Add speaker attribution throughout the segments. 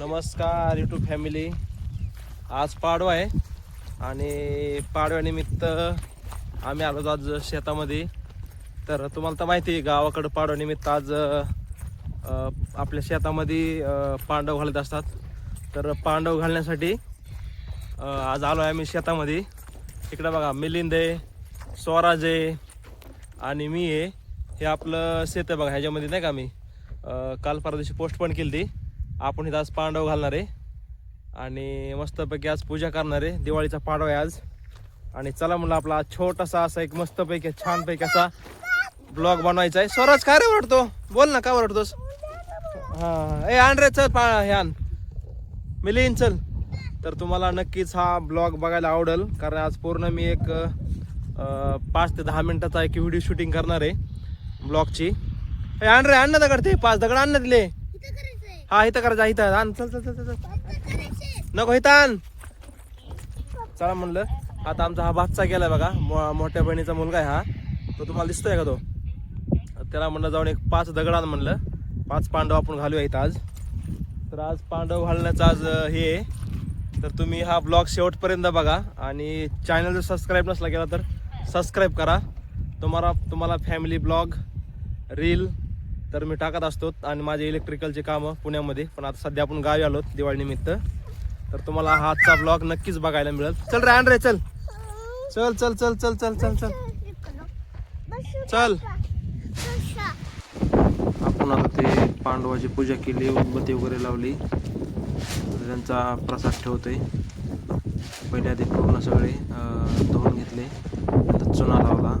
Speaker 1: नमस्कार YouTube family आज पाडवा आहे आणि पाडव्यानिमित्त आम्ही आलो आज शेतामध्ये. तर तुम्हाला तर माहिती आहे गावाकडं पाडव्यानिमित्त आज आपल्या शेतामध्ये पांडव घालत असतात. तर पांडव घालण्यासाठी आज आलो आहे आम्ही शेतामध्ये. इकडं बघा मिलिंद आहे स्वराज आहे आणि मी आहे. हे आपलं शेत आहे बघा ह्याच्यामध्ये नाही का मी काल परदेशी पोस्ट पण केली ती आपण इथं आज पांडव घालणार आहे. आणि मस्तपैकी आज पूजा करणार आहे. दिवाळीचा पाडव आहे आज. आणि चला म्हणलं आपला आज छोटासा असा एक मस्तपैकी छानपैकी असा ब्लॉग बनवायचा आहे. स्वराज काय रे ओरडतो? बोल ना का ओरडतोस? हा. ए आण रे चल पा हे आण. मिलिन चल. तर तुम्हाला नक्कीच हा ब्लॉग बघायला आवडेल. कारण आज पूर्ण मी एक पाच ते दहा मिनिटाचा एक व्हिडिओ शूटिंग करणार आहे ब्लॉगची. ए आण रे आण ना दगड ते. पाच दगड आण ना दिले हा इथं करायचं इथं. आण चल चल चल चल नको इथं आण. चला म्हणलं आता आमचा हा भातचा गेला बघा. मो- मोठ्या बहिणीचा मुलगा आहे हा. तो तुम्हाला दिसतोय का तो? त्याला म्हणलं जाऊन एक पाच दगड आण म्हणलं. पाच पांडव आपण घालूया इथं आज. तर आज पांडव घालण्याचं आज हे आहे. तर तुम्ही हा ब्लॉग शेवटपर्यंत बघा. आणि चॅनल जर सबस्क्राईब नसला केला तर सबस्क्राईब करा. तुम्हाला तुम्हाला फॅमिली ब्लॉग रील तर मी टाकत असतो आणि माझे इलेक्ट्रिकलचे कामं पुण्यामध्ये. पण आता सध्या आपण गावी आलो दिवाळीनिमित्त. तर तुम्हाला हा आजचा ब्लॉग नक्कीच बघायला मिळेल. चल रे आण रे चल. चल चल चल चल चल चल चल. चल. आपण आता ते पांडवाची पूजा केली उदबत्ती वगैरे लावली. त्यांचा प्रसाद ठेवतोय. पहिले आधी पूर्ण सगळे धुवून घेतले. नंतर चुना लावला.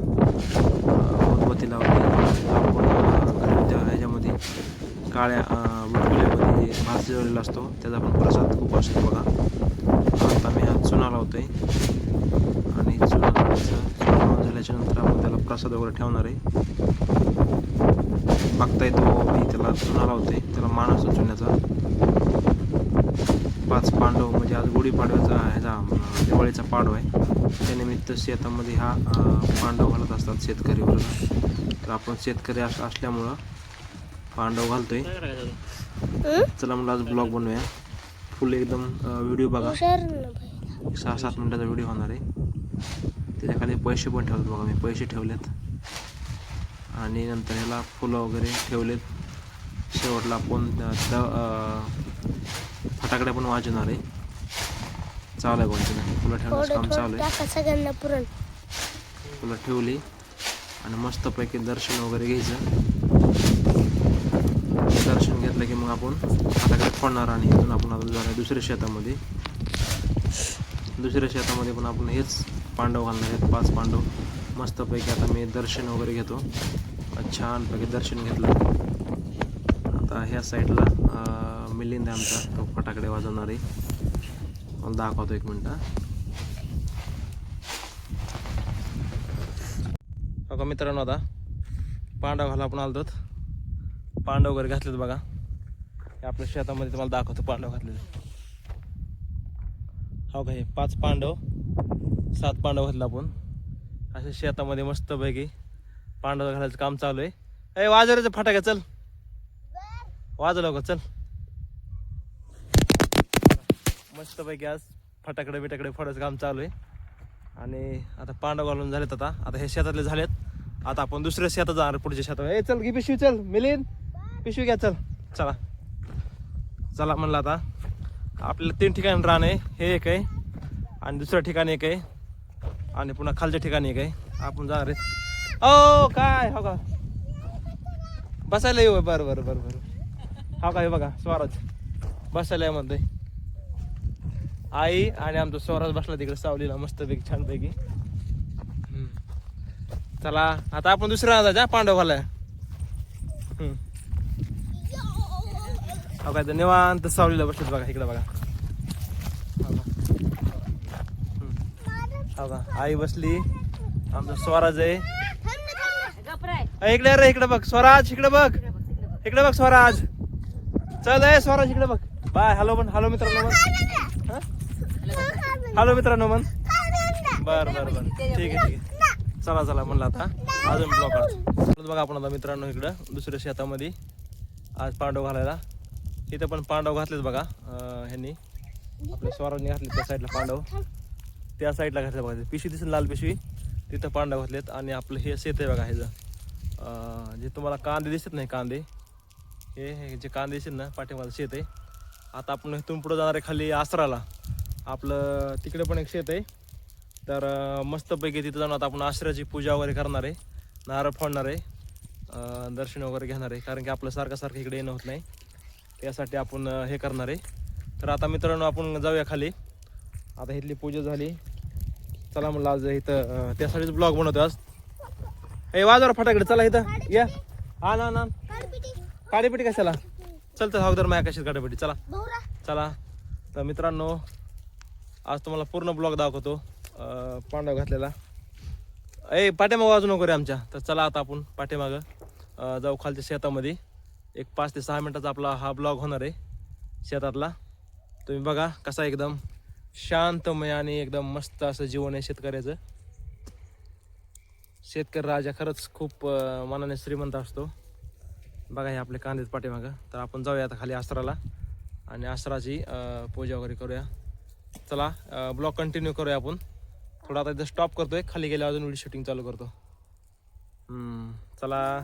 Speaker 1: उदबत्ती लावली आपण अं, त्या ह्याच्यामध्ये काळ्या अं, बुटकुल्यामध्ये भात शिजवलेला असतो. त्याचा पण प्रसाद खूप असतो बघा. आता मी हा चुना लावतो आहे आणि चुना लावायचं झाल्याच्यानंतर आपण त्याला प्रसाद वगैरे ठेवणार आहे. बघताय तो मी त्याला चुना लावतो आहे त्याला मान असतो चुन्याचा. पाच पांडव म्हणजे आज गुढीपाडव्याचा ह्याचा दिवाळीचा पाडव आहे. त्यानिमित्त शेतामध्ये हा पांडव घालत असतात शेतकरी वर्ग तर आपण शेतकरी असल्यामुळं पांडव घालतोय. चला म्हणलं आज ब्लॉग बनवूया. फुल एकदम व्हिडिओ बघा. सहा सात मिनिटाचा व्हिडिओ होणार आहे. त्याच्याखाली पैसे पण ठेवलेत बघा मी पैसे ठेवलेत. आणि नंतर ह्याला फुलं वगैरे ठेवलेत. शेवटला आपण त्या- त्या, अं, फटाकडे पण वाजवणार आहे. चालू आहे कोणतं फुलं ठेवण्याचं काम चालू आहे. फुलं ठेवली. आणि मस्तपैकी दर्शन वगैरे घ्यायचं. घेतलं की मग आपण फटाकडे फोडणार आणि इथून आपण आता जाणार दुसऱ्या शेतामध्ये. दुसऱ्या शेतामध्ये पण आपण हेच पांडव घालणार आहेत पाच पांडव. मस्तपैकी आता मी दर्शन वगैरे घेतो. छानपैकी दर्शन घेतलं. आता ह्या साईडला मिलिंद आहे आमचा. तो फटाकडे वाजवणार आहे. मला दाखवतो एक मिनटं. मित्रांनो आता पांडव घाला आपण आलो पांडव वगैरे घातलेत बघा. आपल्या शेतामध्ये तुम्हाला दाखवतो पांडव घातलेले. हो का हे? पाच पांडव सात पांडव घातले आपण. असे शेतामध्ये मस्तपैकी पांडव घालायचं काम चालू आहे. ए वाजवायचं फटाक्या चल. वाजव लवकर चल. मस्तपैकी आज फटाकडे बिटाकडे फोडायचं काम चालू आहे. आणि आता पांडव घालून झालेत आता. आता हे शेतातले झालेत. आता आपण दुसऱ्या शेतात जाणार पुढच्या शेतात. ए चल घे पिशवी चल. मिलिंद पिशवी घ्या चल. चला. चला म्हणलं आता. आपल्याला तीन ठिकाणी रान आहे हे एक आहे आणि दुसऱ्या ठिकाणी एक आहे आणि पुन्हा खालच्या ठिकाणी एक आहे. आपण जाणार आहे. ओ काय? हो का? बसायला येऊ? बरं बरं बरं बरं. हो का? हे बघा स्वराज. बसायला आहे म्हणतोय. आई आणि आमचा स्वराज बसला तिकडे सावलीला मस्तपैकी छानपैकी. चला आता आपण दुसऱ्या जायचं हा, पांडव घालाय हम्म. हो काय तर निवांत सावलीला बसलेत बघा इकडे बघा. हो का? हो का आई बसली. आमचा स्वराज आहे. इकडे रे इकडे बघ स्वराज इकडे बघ. इकडे बघ स्वराज. चल आहे स्वराज इकडे बघ. बाय हॅलो म्हण हॅलो मित्रांनो म्हण. हॅलो मित्रांनो म्हण. बर बर बर. ठीक आहे ठीक आहे. चला चला म्हणलं आता. अजून ब्लॉक बघा आपण आता मित्रांनो इकडं दुसऱ्या शेतामध्ये. आज पांडव घालायला. इथं पण पांडव घातलेत बघा अं, ह्यांनी. आपल्या स्वरांनी घातले त्या साईडला पांडव. त्या साईडला घातले बघा पिशवी दिसून लाल पिशवी. तिथं पांडव घातलेत आणि आपलं हे शेत आहे बघा ह्याचं. अं, जे तुम्हाला कांदे दिसत नाही कांदे. हे हे जे कांदे दिसत ना पाठीमागं शेत आहे. आता आपण इथून पुढं जाणार आहे खाली आसराला. आपलं तिकडे पण एक शेत आहे. तर अं, मस्तपैकी तिथं जाऊन आता आपण आश्रयाची पूजा वगैरे करणार आहे. नारळ फोडणार आहे. अं, दर्शन वगैरे घेणार आहे. कारण की आपलं सारखं सारखं इकडे येणं होत नाही. यासाठी आपण हे करणार आहे. तर आता मित्रांनो आपण जाऊया खाली. आता इथली पूजा झाली. चला म्हणलं आज इथं त्यासाठीच ब्लॉग बनवतो आज. ए वाजवा फटाकडे चला इथं. या. हा ना ना. काडीपेटी कशाला? चल तर हवदर माया कशी काडीपेटी? चला. चला. तर मित्रांनो आज तुम्हाला पूर्ण ब्लॉग दाखवतो. पांडव घातलेला. ए पाठीमागं वाजू नको रे आमच्या. तर चला आता आपण पाठीमागं जाऊ खालच्या शेतामध्ये. एक पाच ते सहा मिनिटाचा आपला हा ब्लॉग होणार आहे शेतातला. तुम्ही बघा कसा एकदम शांतमय आणि एकदम मस्त असं जीवन आहे शेतकऱ्याचं. शेतकरी राजा खरंच खूप मनाने श्रीमंत असतो. बघा हे आपले कांदेत पाठीमागं. तर आपण जाऊया आता खाली आसराला आणि आसराची पूजा वगैरे करूया. चला ब्लॉग कंटिन्यू करूया आपण. थोडा आता इथं स्टॉप करतोय. खाली गेल्या अजून व्हिडिओ शूटिंग चालू करतो. चला.